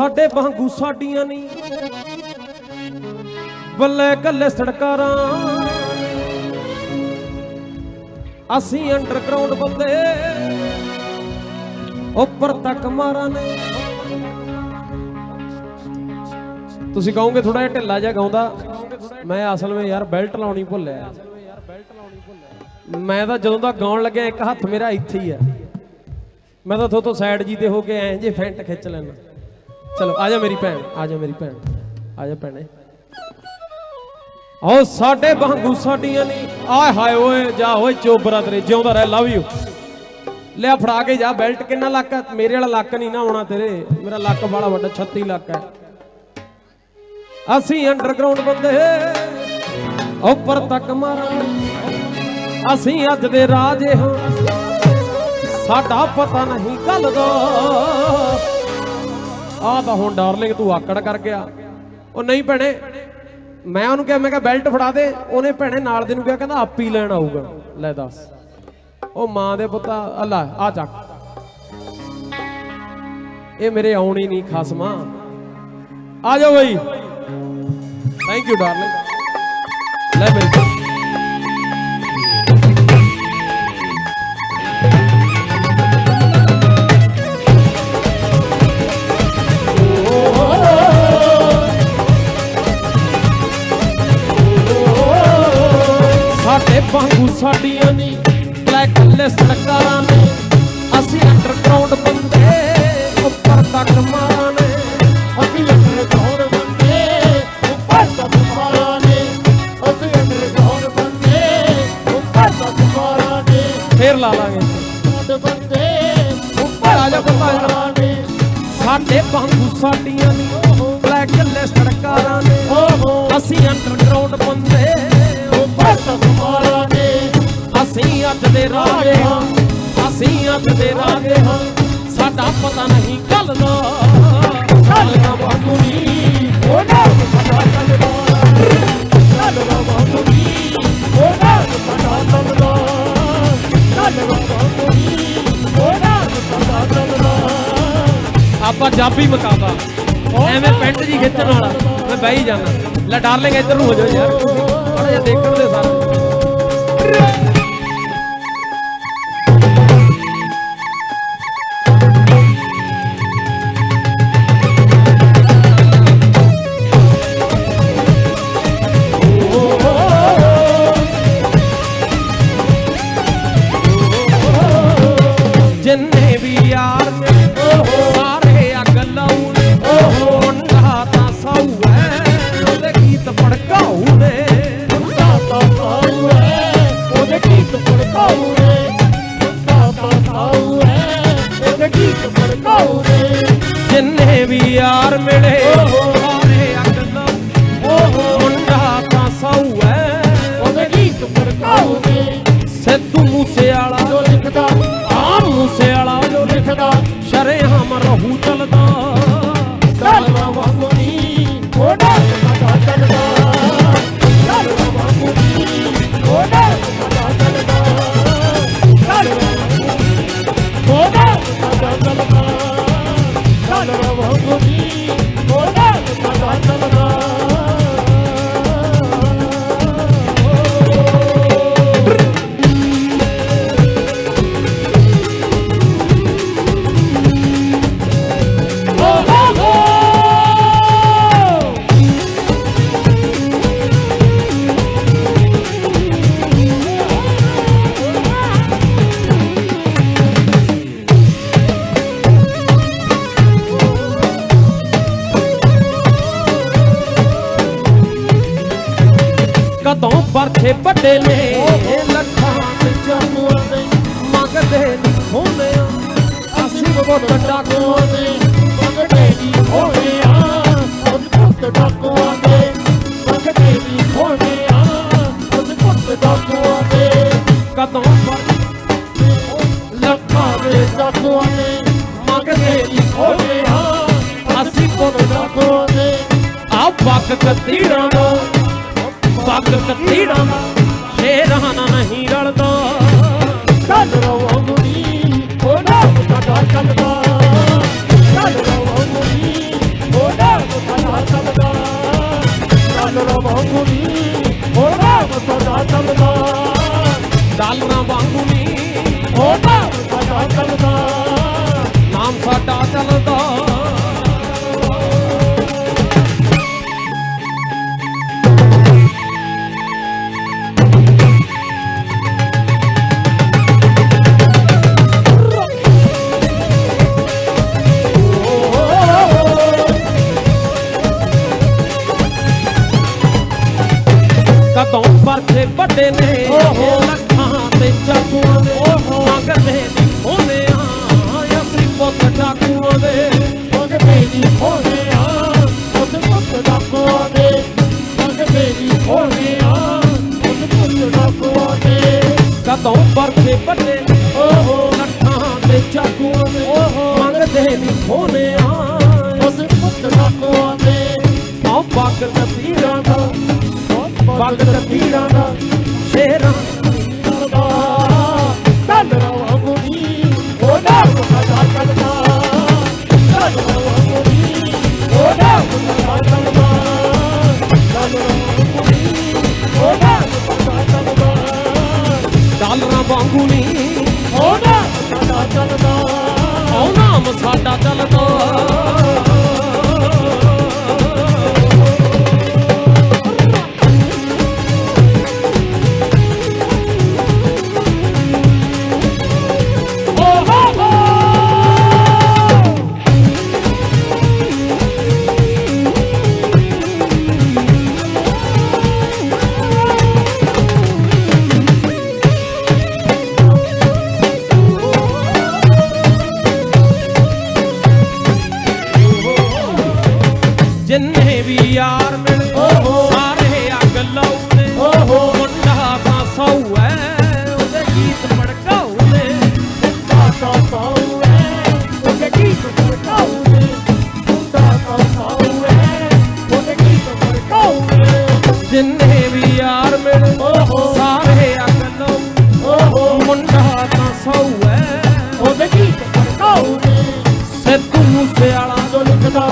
ਸਾਡੇ ਵਾਂਗੂ ਸਾਡੀਆਂ ਨਹੀਂ ਬੱਲੇ ਕੱਲੇ ਸੜਕਾਰਾਂ। ਅਸੀਂ ਅੰਡਰਗਰਾਉਂਡ ਬੰਦੇ। ਉੱਪਰ ਤੱਕ ਮਾਰਾਂ ਨੇ ਤੁਸੀਂ ਕਹੋਗੇ ਥੋੜਾ ਜਿਹਾ ਢਿੱਲਾ ਜਿਹਾ ਗਾਉਂਦਾ। ਮੈਂ ਅਸਲ ਵਿੱਚ ਯਾਰ ਬੈਲਟ ਲਾਉਣੀ ਭੁੱਲਿਆ। ਮੈਂ ਤਾਂ ਜਦੋਂ ਦਾ ਗਾਉਣ ਲੱਗਿਆ, ਇੱਕ ਹੱਥ ਮੇਰਾ ਇੱਥੇ ਹੀ ਆ। ਮੈਂ ਤਾਂ ਥੋਤੋਂ ਸਾਈਡ ਜੀ ਤੇ ਹੋ ਕੇ ਐਂ ਜੇ ਫੈਂਟ ਖਿੱਚ ਲੈਣਾ ਚਲੋ, ਆ ਜਾ ਮੇਰੀ ਭੈਣ, ਆ ਜਾ ਮੇਰੀ ਭੈਣ, ਆ ਜਾ ਭੈਣੇ। ਆਓ ਸਾਡੇ ਵਾਂਗੂ ਸਾਡੀਆਂ ਨਹੀਂ ਆਏ ਹਾਏ ਓਏ, ਜਾ ਓਏ ਚੋਬਰਾ ਤੇਰੇ ਜਿਉਂਦਾ ਰਹਿ ਲਵ ਯੂ ਲਿਆ ਫੜਾ ਕੇ ਜਾ ਬੈਲਟ ਕਿੰਨਾ ਲੱਕ ਹੈ ਮੇਰੇ ਵਾਲਾ ਲੱਕ ਨਹੀਂ ਨਾ ਆਉਣਾ ਤੇਰੇ, ਮੇਰਾ ਲੱਕ ਬੜਾ ਵੱਡਾ 36 ਲੱਕ ਹੈ ਅਸੀਂ ਅੰਡਰਗਰਾਉਂਡ ਬੰਦੇ, ਉੱਪਰ ਤੱਕ ਮਾਰਾਂਗੇ। ਅਸੀਂ ਅੱਜ ਦੇ ਰਾਜੇ ਹਾਂ, ਸਾਡਾ ਪਤਾ ਨਹੀਂ ਗੱਲ ਦਾ। ਆਹ ਤਾਂ ਹੁਣ ਡਾਰਲਿੰਗ ਤੂੰ ਆਕੜ ਕਰ ਗਿਆ। ਉਹ ਨਹੀਂ ਭੈਣੇ, ਮੈਂ ਉਹਨੂੰ ਕਿਹਾ, ਮੈਂ ਕਿਹਾ, ਬੈਲਟ ਫੜਾ ਦੇ। ਉਹਨੇ ਭੈਣੇ ਨਾਲ ਦੇ ਨੂੰ ਕਿਹਾ, ਕਹਿੰਦਾ ਆਪ ਹੀ ਲੈਣ ਆਊਗਾ। ਲੈ ਦੱਸ। ਉਹ ਮਾਂ ਦੇ ਪੁੱਤਾ ਅੱਲਾ ਆ ਚੱਕ ਇਹ ਮੇਰੇ ਆਉਣੀ ਨਹੀਂ ਖਸਮਾ ਆ ਜਾਓ ਬਈ। ਥੈਂਕ ਯੂ ਡਾਰਲਿੰਗ ਲੈ ਮੇਰੀ ਵਾਂਗੂ ਸਾਡੀਆਂ ਨਹੀਂ ਬਲੈਕ ਲਿਸਟ ਕਾਰਾਂ ਨੇ। ਅਸੀਂ ਅੰਡਰਗਰਾਉਂਡ ਬੰਦੇ ਉੱਪਰ ਤੱਕ ਮਾਰਾਂ ਨੇ। ਅਸੀਂ ਅੰਡਰਗਰਾਉਂਡ ਬੰਦੇ ਉੱਪਰ ਤੱਕ ਮਾਰਾਂ ਨੇ। ਅਸੀਂ ਅੰਡਰਗਰਾਉਂਡ ਬੰਦੇ ਉੱਪਰ ਤੱਕ ਮਾਰਾਂ ਨੇ। ਫੇਰ ਲਾ ਲਾਂਗੇ। ਬੰਦੇ ਉੱਪਰ ਆ ਜਾ। ਮਾਰਾਂ ਨੇ। ਸਾਡੇ ਵਾਂਗੂ ਸਾਡੀਆਂ ਨਹੀਂ ਬਲੈਕ ਲਿਸਟ ਕਾਰਾਂ ਨੇ ਅਸੀਂ ਅੰਡਰਗਰਾਉਂਡ ਬੰਦੇ। ਦੇ ਰਾਜੇ ਹਾਂ ਅਸੀਂ ਦੇ ਰਾਜੇ ਹਾਂ ਸਾਡਾ ਪਤਾ ਨਹੀਂ ਕੱਲ ਦਾ। ਵਾਂਗੂ ਨਹੀਂ ਵਾਂਗੂ ਨਹੀਂ ਵਾਂਗੂ ਨਹੀਂ ਆਪਾਂ ਜਾਬੀ ਮਕਾਦਾ ਐਵੇਂ ਪੈਂਟ ਜੀ ਖਿੱਚਣ ਵਾਲਾ ਮੈਂ ਬਹਿ ਹੀ ਜਾਣਾ ਲੈ ਡਾਰਲਿੰਗ ਇੱਧਰ ਨੂੰ ਹੋ ਜਾਓ ਯਾਰ। ਵਰਖੇ ਨੇ। ਲੱਖਾਂ ਜੰਮੂ ਦੇ ਮੰਗਦੇ ਨਹੀਂ ਹੋਣਿਆ ਅਸੀਂ ਬਹੁਤ ਡਾਕੂਆਂ ਦੇ ਮੰਗਦੇ ਦੀ ਹੋਣਿਆ ਉਸ ਪੁੱਤ ਡਾਕੂਆਂ ਦੇ ਮੰਗਦੇ ਦੀ ਹੋਣਿਆ ਉਸ ਪੁੱਤ ਡਾਕੂਆਂ ਦੇ ਕਦੋਂ ਵਰਖੇ ਲੱਖਾਂ ਦੇ ਡਾਕੂਆਂ ਦੇ ਮੰਗਦੇ ਦੀ ਹੋਣਿਆ ਅਸੀਂ ਪੁੱਤ ਡਾਕੂਆਂ ਦੇ ਆ ਵਕ ਕਤੀੜਾਂ ਦਾ ਵਕ ਕਤੀੜਾਂ ਦਾ। ਕਦੋਂ ਵਰਖੇ ਵੱਡੇ। ਨੇ ਓਹੋ ਲੱਖਾਂ ਤੇ ਚਾਕੂਆਂ ਦੇ ਓਹੋ। ਮੰਗਦੇ ਨੀ ਹੋਨੇ ਆ ਉਹਦੇ ਪੁੱਤ ਦਾ ਕੋਨੇ ਆਹ ਵਕਤ ਤੀਰਾਂ ਦਾ ਵਗਤ ਤੀਰਾਂ ਦਾ ਸ਼ੇਰਾਂ ਕਰਦਾ ਚੱਲ ਰਵਾ ਮੁਨੀ ਉਹਦਾ ਕਦਾ ਚੱਲਦਾ ਜਿੰਨੇ ਵੀ ਯਾਰ ਮਿਲੇ ਓਹੋ। ਸਾਰੇ ਅੱਗ ਲਾਉਂਦੇ ਓਹੋ। ਮੁੰਡਾ ਤਾਂ ਸੌ ਐ ਉਹਦੇ ਗੀਤ ਭੜਕਾਉਂਦੇ। ਦਾਤਾ ਪਾਉਏ ਉਹਦੇ ਗੀਤ ਪੜਕਾਉਏ ਦਾਤਾ ਪਾਉਏ ਉਹਦੇ ਗੀਤ ਪੜਕਾਉਏ ਜਿੰਨੇ ਵੀ ਯਾਰ ਮਿਲੇ ਓਹੋ। ਸਾਰੇ ਅੱਗ ਲਾਉਂਦੇ ਓਹੋ। ਮੁੰਡਾ ਤਾਂ ਸੌ ਐ ਉਹਦੇ ਗੀਤ ਪੜਕਾਉਏ ਸਿੱਧੂ ਮੂਸੇਵਾਲਾ ਜੋ ਲਿਖਦਾ